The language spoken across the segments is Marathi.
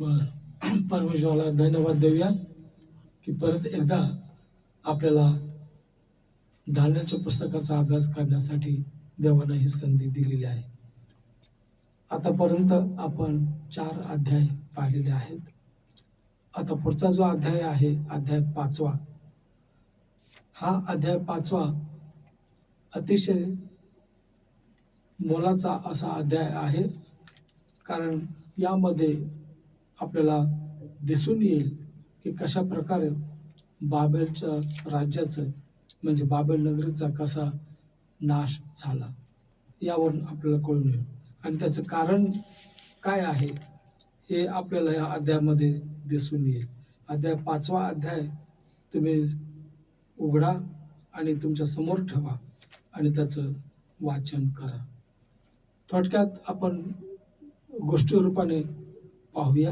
बर. परमेश्वराला धन्यवाद देऊया की परत एकदा आपल्याला धान्याच्या पुस्तकाचा अभ्यास करण्यासाठी देवानं ही संधी दिलेली आहे. आतापर्यंत आपण चार अध्याय पाहिलेले आहेत. आता पुढचा जो अध्याय आहे अध्याय पाचवा हा अध्याय पाचवा अतिशय मोलाचा असा अध्याय आहे. कारण यामध्ये आपल्याला दिसून येईल की कशा प्रकारे बाबेलच्या राज्याचं म्हणजे बाबेल नगरीचा कसा नाश झाला यावरून आपल्याला कळून येईल. आणि त्याचं कारण काय आहे हे आपल्याला या अध्यायामध्ये दिसून येईल. अध्याय पाचवा अध्याय तुम्ही उघडा आणि तुमच्यासमोर ठेवा आणि त्याचं वाचन करा. थोडक्यात आपण गोष्टी रूपाने पाहूया.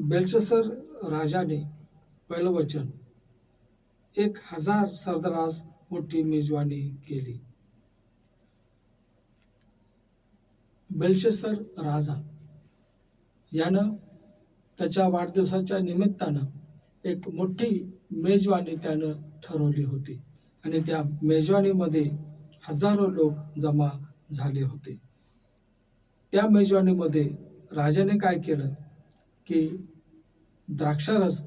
बेल्शसर राजाने पहिलं वचन. एक हजार सरदारास मोठी मेजवानी केली. बेलशेसर राजा. यानं त्याच्या वाढदिवसाच्या निमित्तानं एक मोठी मेजवानी त्यानं ठरवली होती. आणि त्या मेजवानीमध्ये हजारो लोक जमा झाले होते. त्या मेजवानीमध्ये राजाने काय केलं? की द्राक्षारस.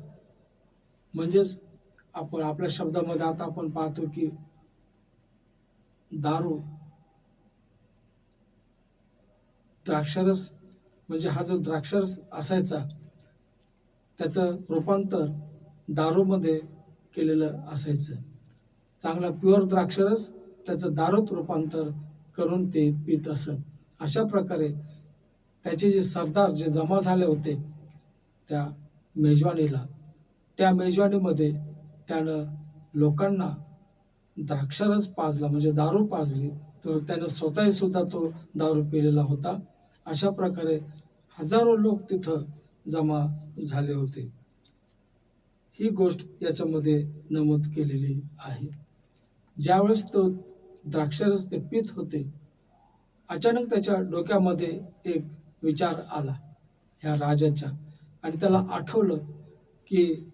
म्हणजेच आपण आपल्या शब्दामध्ये आता आपण पाहतो की दारू द्राक्षारस म्हणजे हा जो द्राक्षरस असायचा त्याचं रूपांतर दारूमध्ये केलेलं असायचं. चांगला प्युअर द्राक्षरस त्याचं दारूत रूपांतर करून ते पित असत. अशा प्रकारे त्याचे जे सरदार जे जमा झाले होते त्या मेजवानीला. त्या मेजवानीमध्ये त्यानं लोकांना द्राक्षारस पाजला म्हणजे दारू पाजली. तर त्यानं स्वतःही सुद्धा तो दारू पिलेला होता. अशा प्रकारे हजारो लोक तिथं जमा झाले होते. ही गोष्ट याच्यामध्ये नमूद केलेली आहे. ज्यावेळेस तो द्राक्षरस ते पित होते अचानक त्याच्या डोक्यामध्ये एक विचार आला. ह्या राजाच्या आणि त्याला आठवलं की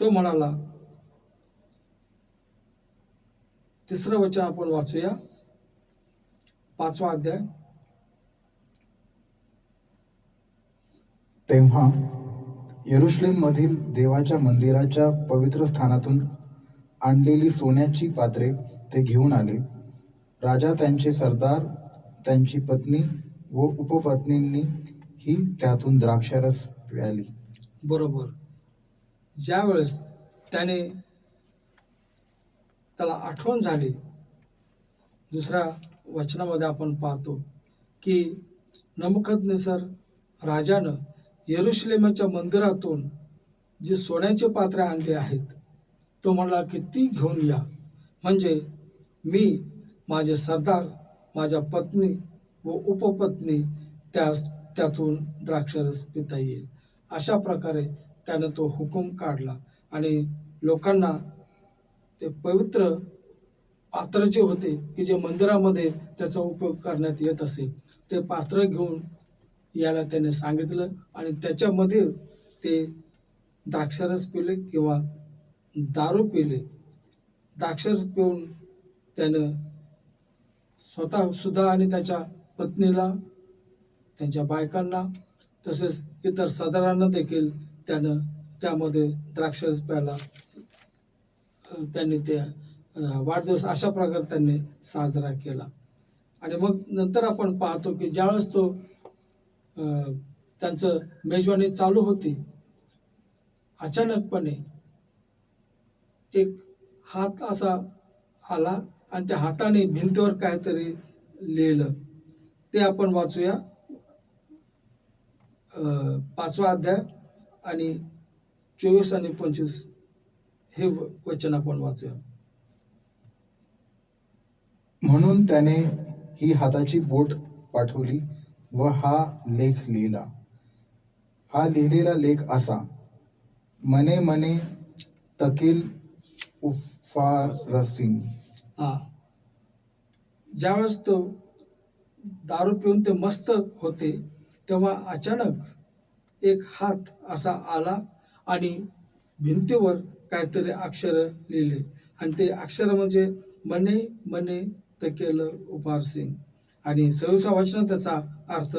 तो म्हणाला तिसरं वचन आपण वाचूया. पाचवा अध्याय. तेव्हा येरुशलेममधील देवाच्या मंदिराच्या पवित्र स्थानातून आणलेली सोन्याची पात्रे ते घेऊन आले. राजा त्यांचे सरदार त्यांची पत्नी व उपपत्नींनी ही त्यातून द्राक्षारस प्याली बरोबर. ज्यावेळेस त्याने त्याला आठवण झाली दुसऱ्या वचनामध्ये आपण पाहतो की नमकदनेसर राजानं येरुशलेमाच्या मंदिरातून जे सोन्याचे पात्रे आणले आहेत तो म्हणला की ती घेऊन या. म्हणजे मी माझे सरदार माझ्या पत्नी व उपपत्नी त्यास त्यातून द्राक्षरस पिता येईल. अशा प्रकारे त्यानं तो हुकूम काढला आणि लोकांना ते पवित्र पात्र जे होते की जे मंदिरामध्ये त्याचा उपयोग करण्यात येत असे. ते पात्र घेऊन याला त्याने सांगितलं आणि त्याच्यामध्ये ते द्राक्षरस पिले किंवा दारू पिले. द्राक्षरस पिऊन त्यानं स्वतःसुद्धा आणि त्याच्या पत्नीला त्यांच्या बायकांना तसेच इतर सदरांना देखील त्यानं त्यामध्ये द्राक्षरस प्यायला त्यांनी ते वाढदिवस अशा प्रकारे त्यांनी साजरा केला. आणि मग नंतर आपण पाहतो की ज्यावेळेस तो त्यांचं मेजवानी चालू होती अचानकपणे एक हात असा आला आणि त्या हाताने भिंतीवर काहीतरी लिहिलं. ते आपण वाचूया. पाचवा अध्याय आणि चोवीस आणि पंचवीस हे वचन आपण वाचूया. म्हणून त्याने ही हाताची बोट पाठवली व हा लेख लिहिला. हा लिहिलेला लेख असा मने मने तकील उफार रसिंग हा. ज्यावेळेस तो दारू पिऊन ते मस्त होते तेव्हा अचानक एक हात असा आला आणि भिंतीवर काहीतरी अक्षर लिहिले. आणि ते अक्षर म्हणजे मने मने तकेल उपार सिंग. आणि सव्वीसा वचन त्याचा अर्थ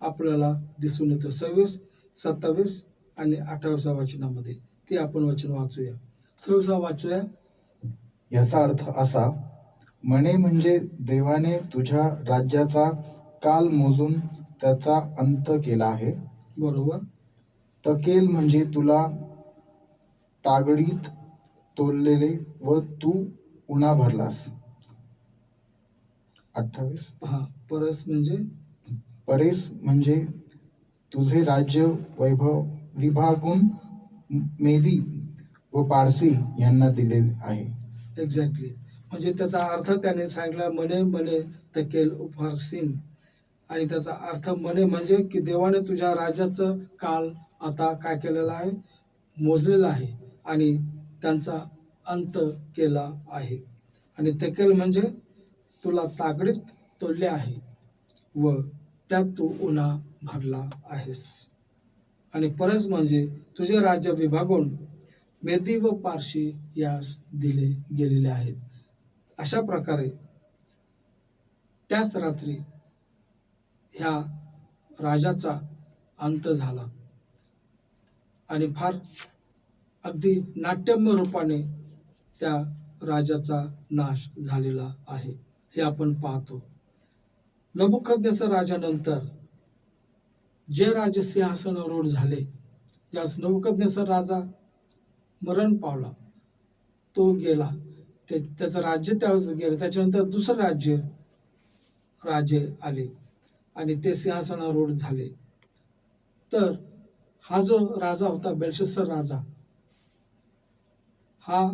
आपल्याला दिसून येतो. सव्वीस सत्तावीस आणि अठ्ठावीसा वचनामध्ये. ते आपण वचन वाचूया. सव्वीसा वाचूया. याचा अर्थ असा म्हणे म्हणजे देवाने तुझ्या राज्याचा काल मोजून त्याचा अंत केला आहे. बरोबर. तकेल म्हणजे तुला तागडीत तोललेले व तू उन्हा भरलास. अठ्ठावीस. हा परस म्हणजे? परेस म्हणजे तुझे राज्य वैभव विभागून मेदी व पारसी यांना दिले आहे. एक्झॅक्टली म्हणजे त्याचा अर्थ त्याने सांगितला मने मने तकेल उफार सिन आणि त्याचा अर्थ मने म्हणजे की देवाने तुझ्या राज्याचं काल आता काय केलेला आहे? मोजलेलं आहे आणि त्यांचा अंत केला आहे. आणि तेकेल म्हणजे तुला तागडीत तोडले आहे व त्यात तू उन्हा भरला आहेस. आणि परस म्हणजे तुझे राज्य विभागून मेदी व पारशी यास दिले गेलेले आहेत. अशा प्रकारे त्याच रात्री ह्या राजाचा अंत झाला. आणि फार अगदी नाट्यम्य रूपाने त्या राजाचा नाश झालेला आहे. हे आपण पाहतो. नमुखद्नेसर राजानंतर जे राजे सिंहासनारूढ झाले ज्यास नमुकदनेसर राजा मरण पावला तो गेला. ते त्याचं राज्य त्यावेळेस गेलं. त्याच्यानंतर दुसरं राज्य राजे आले. आणि ते सिंहासनारूढ झाले. तर हा जो राजा होता बेलशस्तर राजा हा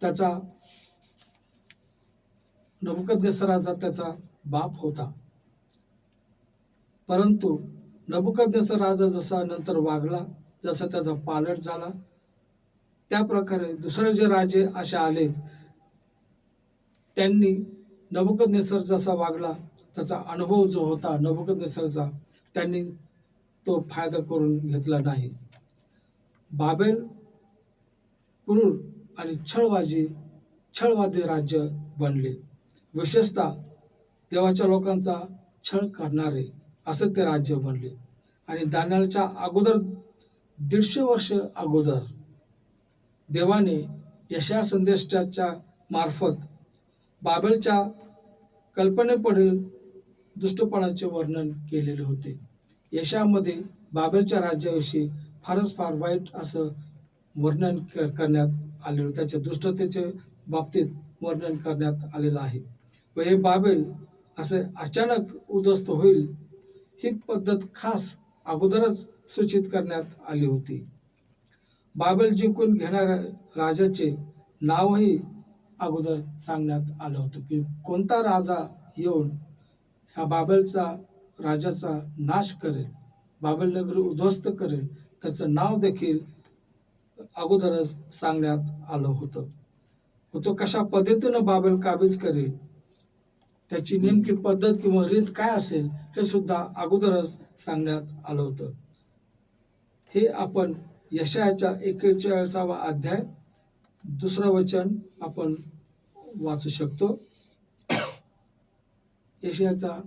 त्याचा नबुकदनेसर राजा त्याचा बाप होता. परंतु नबुकदनेसर राजा जसा नंतर वागला जसा त्याचा पालट झाला त्या प्रकारे दुसरे जे राजे असे आले त्यांनी नबुकदनेसर जसा वागला त्याचा अनुभव जो होता नबुकदनेसरचा त्यांनी तो फायदा करून घेतला नाही. बाबेल क्रूर आणि छळबाजी छळवादी राज्य बनले. विशेषतः देवाच्या लोकांचा छळ करणारे असं ते राज्य बनले. आणि दानियालच्या अगोदर दीडशे वर्ष अगोदर देवाने यशा संदेशाच्या मार्फत बाबेलच्या कल्पनेपुढील दुष्टपणाचे वर्णन केलेले होते. यशामध्ये बाबेलच्या राज्याविषयी फारच फार वाईट असं वर्णन करण्यात आलेलं त्याच्या दुष्टतेचे बाबतीत वर्णन करण्यात आलेलं आहे. व हे बाबेल असे अचानक उद्ध्वस्त होईल ही पद्धत खास अगोदरच सूचित करण्यात आली होती. बाबेल जिंकून घेणाऱ्या राजाचे नावही अगोदर सांगण्यात आलं होतं की कोणता राजा येऊन ह्या बाबेलचा राजाचा नाश करेल. बाबल नगर उद्ध्वस्त करेल. त्याचं नाव देखील अगोदरच सांगण्यात आलं होतं. व तो कशा पद्धतीनं बाबेल काबीज करेल? त्याची नेमकी पद्धत किंवा रीत काय असेल हे सुद्धा अगोदरच सांगण्यात आलं होतं. हे आपण यशयाच्या एकेचाळीसावा अध्याय दुसरं वचन आपण वाचू शकतो. यशयाचा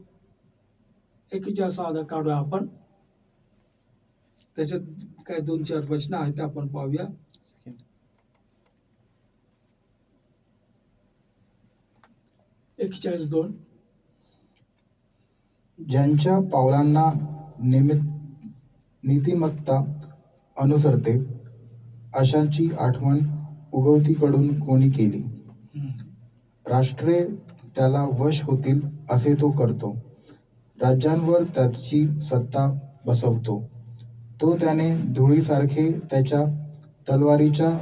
एकेचाळीसावा अध्याय काढूया आपण. त्याच्यात काय दोन चार वचनं आहेत ते आपण पाहूया. एकेचाळीस दोन. ज्यांच्या पावलांना निमित नीतिमत्ता अनुसरते अशांची आठवण उगवतीकडून कोणी केली. राष्ट्रे त्याला वश होतील असे तो करतो. राज्यांवर त्याची सत्ता बसवतो. तो त्याने धुळीसारखे त्याच्या तलवारीच्या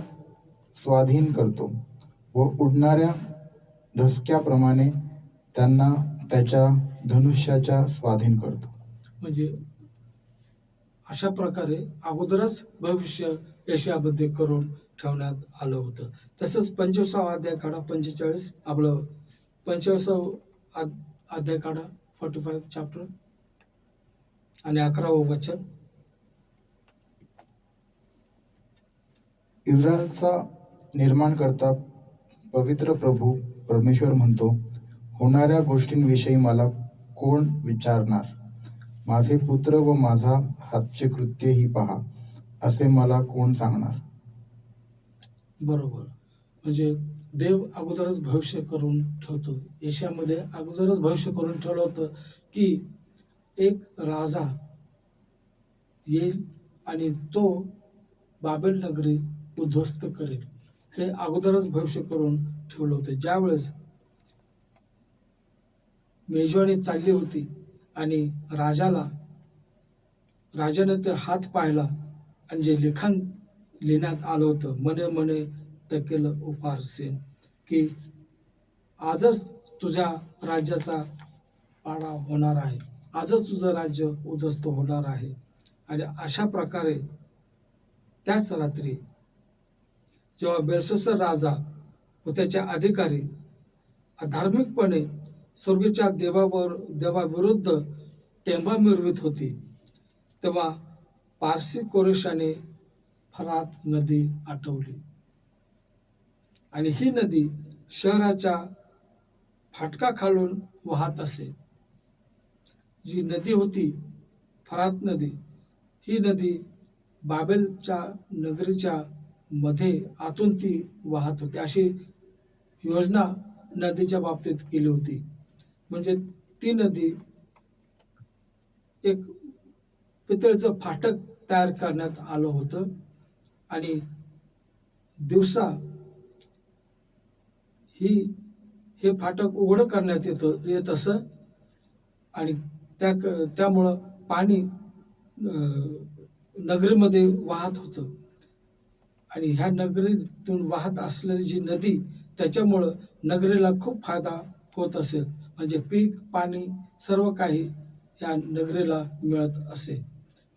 स्वाधीन करतो व उडणाऱ्या धसक्याप्रमाणे त्यांना त्याच्या धनुष्याच्या स्वाधीन करतो. म्हणजे अशा प्रकारे अगोदरच भविष्य यशामध्ये करून ठेवण्यात आलं होतं. तसंच पंचवीसावा अध्याय काढा पंचेचाळीस आपलं पंचवीसाव अध्याय काढा फोर्टी फाईव्ह चॅप्टर आणि अकरावं वचन. इस्रायलचा निर्माण करता पवित्र प्रभू परमेश्वर म्हणतो होणाऱ्या गोष्टींविषयी मला कोण विचारणार? माझे पुत्र व माझा हातचे कृत्यही पहा असे मला कोण सांगणार? बरोबर. म्हणजे देव अगोदरच भविष्य करून ठेवतो. यशामध्ये अगोदरच भविष्य करून ठेवलं होतं की एक राजा येईल आणि तो बाबेल नगरी उद्ध्वस्त करेल. हे अगोदरच भविष्य करून ठेवलं होतं. ज्यावेळेस मेजवानी चालली होती आणि राजाला राजाने ते हात पाहिला आणि जे लिखाण लिहिण्यात आलं होतं मने मने तकेल उपारसेन की आजच तुझ्या राज्याचा पाडा होणार आहे. आजच तुझं राज्य उद्ध्वस्त होणार आहे. आणि अशा प्रकारे त्याच रात्री जेव्हा बेलससर राजा व त्याचे अधिकारी धार्मिकपणे स्वर्गीच्या देवावर देवाविरुद्ध टेंबा मिरवित होती तेव्हा पारसी कोरेशाने फरात नदी आटवली. आणि ही नदी शहराच्या फाटकाखालून वाहत असे. जी नदी होती फरात नदी ही नदी बाबेलच्या नगरीच्या मध्ये आतून ती वाहत होती. अशी योजना नदीच्या बाबतीत केली होती. म्हणजे ती नदी एक पितळचं फाटक तयार करण्यात आलं होतं. आणि दिवसा ही हे फाटक उघडं करण्यात येतं येत असं. आणि त्या त्यामुळं पाणी नगरीमध्ये वाहत होतं. आणि ह्या नगरीतून वाहत असलेली जी नदी त्याच्यामुळं नगरीला खूप फायदा होत असेल. म्हणजे पीक पाणी सर्व काही या नगरीला मिळत असे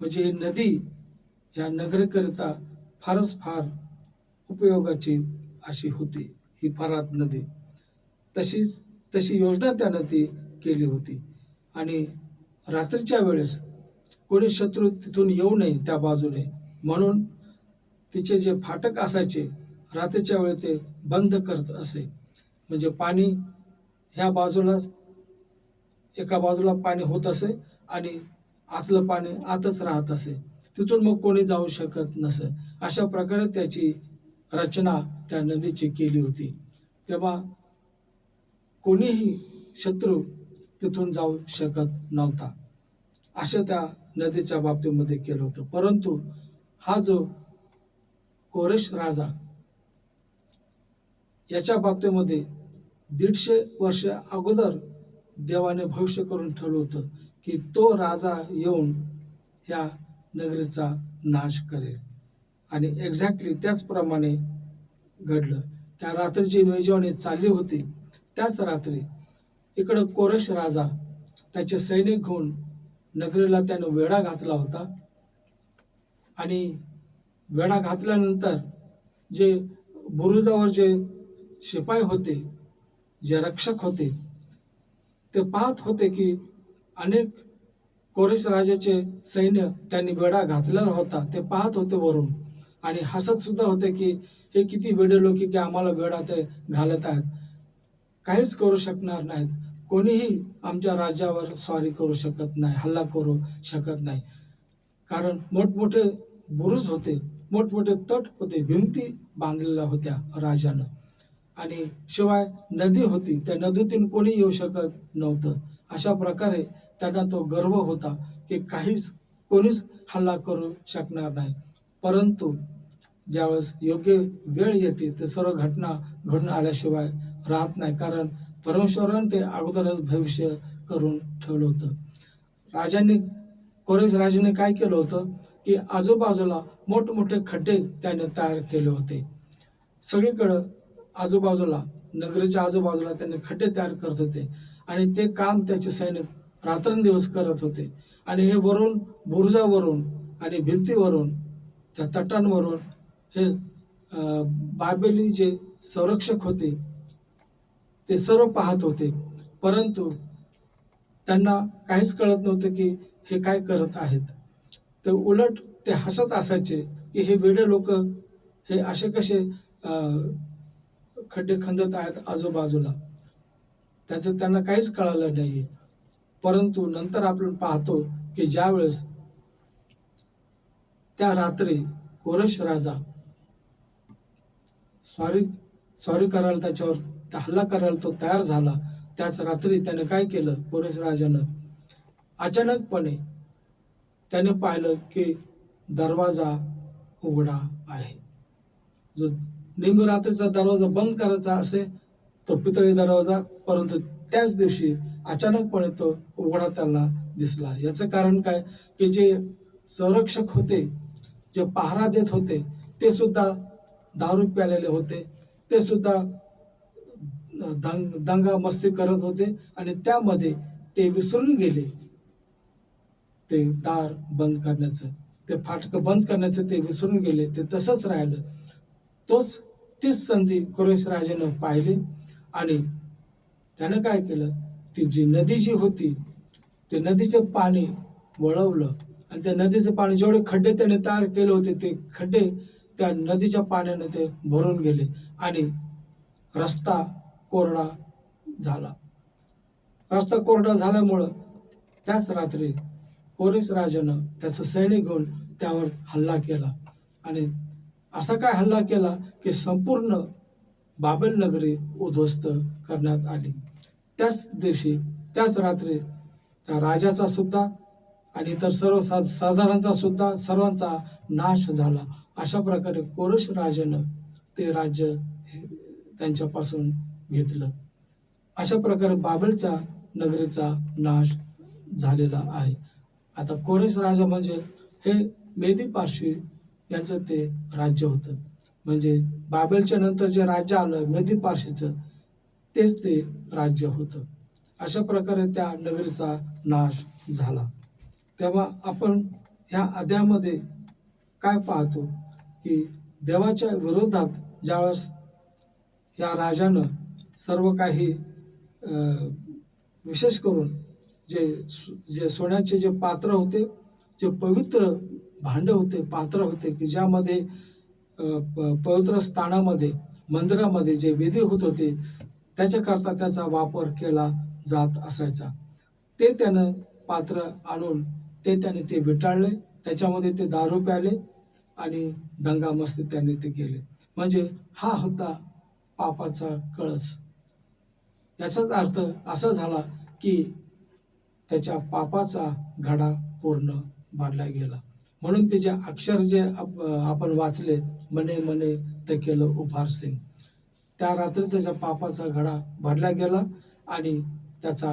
म्हणजे ही नदी या नगरीकरिता फारच फार उपयोगाची अशी होती. ही फरात नदी. तशीच तशी योजना त्यानं ती केली होती. आणि रात्रीच्या वेळेस कोणी शत्रू तिथून येऊ नये त्या बाजूने म्हणून तिचे जे फाटक असायचे रात्रीच्या वेळी ते बंद करत असे. म्हणजे पाणी ह्या बाजूलाच एका बाजूला पाणी होत असे आणि आतलं पाणी आतच राहत असे. तिथून मग कोणी जाऊ शकत नसे. अशा प्रकारे त्याची रचना त्या नदीची केली होती. तेव्हा कोणीही शत्रू तिथून जाऊ शकत नव्हता. असं त्या नदीच्या बाबतीमध्ये केलं होतं. परंतु हा जो कोरेश राजा याच्या बाबतीमध्ये दीडशे वर्ष अगोदर देवाने भविष्य करून ठेवलं होतं की तो राजा येऊन या नगरीचा नाश करेल. आणि एक्झॅक्टली त्याचप्रमाणे घडलं. त्या रात्रीची मेजवानी चालली होती. त्याच रात्री इकडं कोरेश राजा त्याचे सैनिक घेऊन नगरीला त्यानं वेढा घातला होता. आणि वेढा घातल्यानंतर जे बुरुजावर जे शिपाई होते जे रक्षक होते ते पाहत होते की अनेक कोरेश राजाचे सैन्य त्यांनी वेढा घातलेला होता. ते पाहत होते वरून. आणि हसत सुद्धा होते की हे किती वेडे लोक की आम्हाला वेडात घालत आहेत. काहीच करू शकणार नाहीत. कोणीही आमच्या राज्यावर स्वारी करू शकत नाही हल्ला करू शकत नाही. कारण मोठमोठे बुरुज होते मोठमोठे तट होते भिंती बांधलेल्या होत्या राजानं. आणि शिवाय नदी होती त्या नदीतून कोणी येऊ शकत नव्हतं. अशा प्रकारे त्यांना तो गर्व होता की काहीच कोणीच हल्ला करू शकणार नाही. परंतु ज्यावेळेस योग्य वेळ येते ते सर्व घटना घडून आल्याशिवाय राहत नाही. कारण परमेश्वरानं ते अगोदरच भविष्य करून ठेवलं होतं. राजांनी कोरेश राजाने काय केलं होतं? की आजूबाजूला मोठमोठे खड्डे त्याने तयार केले होते. सगळीकडं आजूबाजूला नगरीच्या आजूबाजूला त्यांनी खड्डे तयार करत होते. आणि ते काम त्याचे सैनिक रात्रंदिवस करत होते. आणि हे वरून बुरुजावरून आणि भिंतीवरून त्या तटांवरून हे बायबली जे संरक्षक होते ते सर्व पाहत होते. परंतु त्यांना काहीच कळत नव्हतं की हे काय करत आहेत. तर उलट ते हसत असायचे की हे वेडे लोक हे असे कसे खड्डे खंदत आहेत आजूबाजूला. त्याचं त्यांना काहीच कळालं नाही परंतु नंतर आपण पाहतो की ज्यावेळेस त्या रात्री कोरश राजा स्वारी सॉरी करायला त्याच्यावर हल्ला करायला तो तयार झाला. त्याच रात्री त्याने काय केलं? कोरश राजानं? अचानकपणे त्याने पाहिलं की दरवाजा उघडा आहे. जो नेहमी रात्रीचा दरवाजा बंद करायचा असे तो पितळी दरवाजा परंतु त्याच दिवशी अचानकपणे तो उघडा त्यांना दिसला. याचं कारण काय? की जे संरक्षक होते जे पहारा देत होते ते सुद्धा दारू प्यालेले होते. ते सुद्धा दंग दंगा मस्ती करत होते आणि त्यामध्ये ते विसरून गेले. ते दार बंद करण्याचं ते फाटकं बंद करण्याचं ते विसरून गेले. ते तसंच राहिलं. तोच तीच संधी कुरेश राजानं पाहिली आणि त्यानं काय केलं? ती जी नदी जी होती ते नदीचं पाणी वळवलं आणि त्या नदीचं पाणी जेवढे खड्डे त्याने तयार केले होते ते खड्डे त्या नदीच्या पाण्याने ते भरून गेले आणि रस्ता कोरडा झाला. रस्ता कोरडा झाल्यामुळं त्याच रात्री कोरिस राजानं त्याचं सैनिक घेऊन त्यावर हल्ला केला. आणि असा काय हल्ला केला की संपूर्ण बाबेल नगरी उद्ध्वस्त करण्यात आली. त्याच दिवशी त्याच रात्री त्या राजाचा सुद्धा आणि इतर सर्व सा साधारणचा सुद्धा सर्वांचा नाश झाला. अशा प्रकारे कोरश राजानं ते राज्य त्यांच्यापासून घेतलं. अशा प्रकारे बाबेलचा नगरीचा नाश झालेला आहे. आता कोरेश राजा म्हणजे हे मेदी पारशी यांचं ते राज्य होतं. म्हणजे बाबेलच्या नंतर जे राज्य आलं मेदी पारशीचं तेच ते राज्य होतं. अशा प्रकारे त्या नगरीचा नाश झाला. तेव्हा आपण ह्या अध्यामध्ये काय पाहतो? की देवाच्या विरोधात ज्यावेळेस या राजानं सर्व काही विशेष करून जे जे सोन्याचे जे पात्र होते जे पवित्र भांडं होते पात्र होते की ज्यामध्ये प- पवित्र स्थानामध्ये मंदिरामध्ये जे विधी होत होते त्याच्याकरता त्याचा वापर केला जात असायचा. ते त्यानं पात्र आणून ते त्याने ते विटाळले त्याच्यामध्ये ते दारू प्याले आणि दंगामस्ती त्यांनी ते केले. म्हणजे हा होता पापाचा कळस. याचाच अर्थ असा झाला की त्याच्या पापाचा घडा पूर्ण भरला गेला. म्हणून त्याचे अक्षर जे आपण वाचले मने मने ते केलं उभार सिंग. त्या रात्री त्याच्या पापाचा घडा भरला गेला आणि त्याचा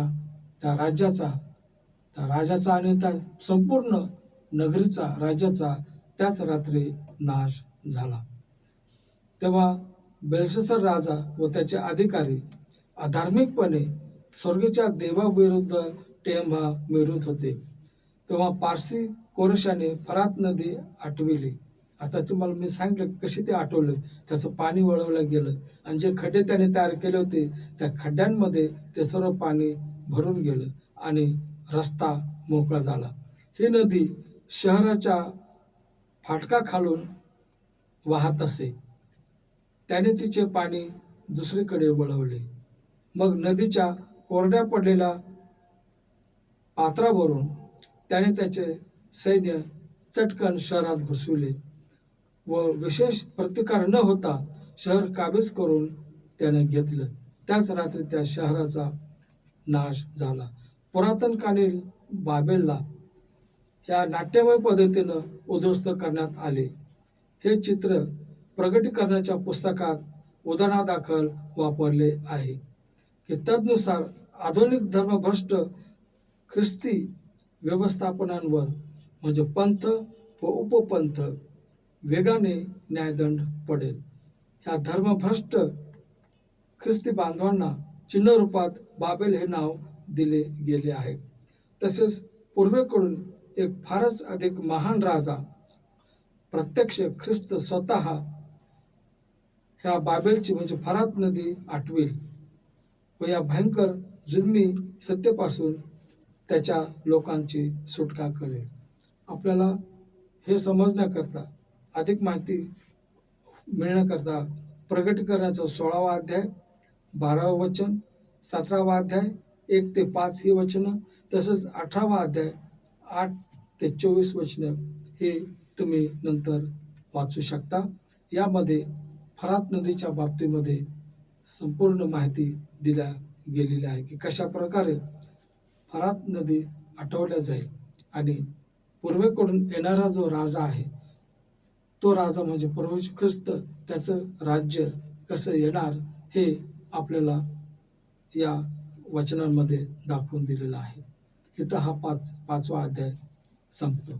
त्या राज्याचा त्या राजाचा आणि त्या संपूर्ण नगरीचा राज्याचा त्याच रात्री नाश झाला. तेव्हा बेलशसर राजा व त्याचे अधिकारी अधार्मिकपणे स्वर्गीच्या देवाविरुद्ध टेंभा मिळवत होते. तेव्हा पारसी कोरशाने फरात नदी आटविली. आता तुम्हाला मी सांगितलं कशी ते आठवलं त्याचं पाणी वळवलं गेलं आणि जे खड्डे त्याने तयार केले होते त्या खड्ड्यांमध्ये ते सर्व पाणी भरून गेलं आणि रस्ता मोकळा झाला. ही नदी शहराच्या फाटका खालून वाहत असे. त्याने तिचे पाणी दुसरीकडे वळवले. मग नदीच्या कोरड्या पडलेल्या पात्रावरून त्याने त्याचे सैन्य चटकन शहरात घुसविले व विशेष प्रतिकार न होता शहर काबीज करून त्याने घेतलं. त्याच रात्री त्या शहराचा नाश झाला. पुरातन कालीन बाबेलला ह्या नाट्यमय पद्धतीनं उद्ध्वस्त करण्यात आले. हे चित्र प्रगटीकरणाच्या पुस्तकात उदाहरणादाखल वापरले आहे. की तदनुसार आधुनिक धर्मभ्रष्ट ख्रिस्ती व्यवस्थापनांवर म्हणजे पंथ व उपपंथ वेगाने न्यायदंड पडेल. ह्या धर्मभ्रष्ट ख्रिस्ती बांधवांना चिन्ह रूपात बाबेल हे नाव दिले गेले आहे. तसेच पूर्वेकडून एक फारच अधिक महान राजा प्रत्यक्ष ख्रिस्त स्वतः ह्या बाबेलची म्हणजे फरात नदी आठवील व या भयंकर जुलमी सत्तेपासून त्याच्या लोकांची सुटका करेल. आपल्याला हे समजण्याकरता अधिक माहिती मिळण्याकरता प्रगटीकरणाचा करण्याचा सोळावा अध्याय बारावं वचन सतरावा अध्याय एक ते पाच ही वचनं तसंच अठरावा अध्याय आठ ते चोवीस वचनं हे तुम्ही नंतर वाचू शकता. यामध्ये फरात नदीच्या बाबतीमध्ये संपूर्ण माहिती दिल्या गेलेली आहे की कशा प्रकारे फरात नदी आठवल्या जाईल आणि पूर्वेकडून येणारा जो राजा आहे तो राजा म्हणजे प्रभू ख्रिस्त त्याचं राज्य कसं येणार हे आपल्याला या वचनांमध्ये दाखवून दिलेलं आहे. इथं हा पाच पाचवा अध्याय संपतो.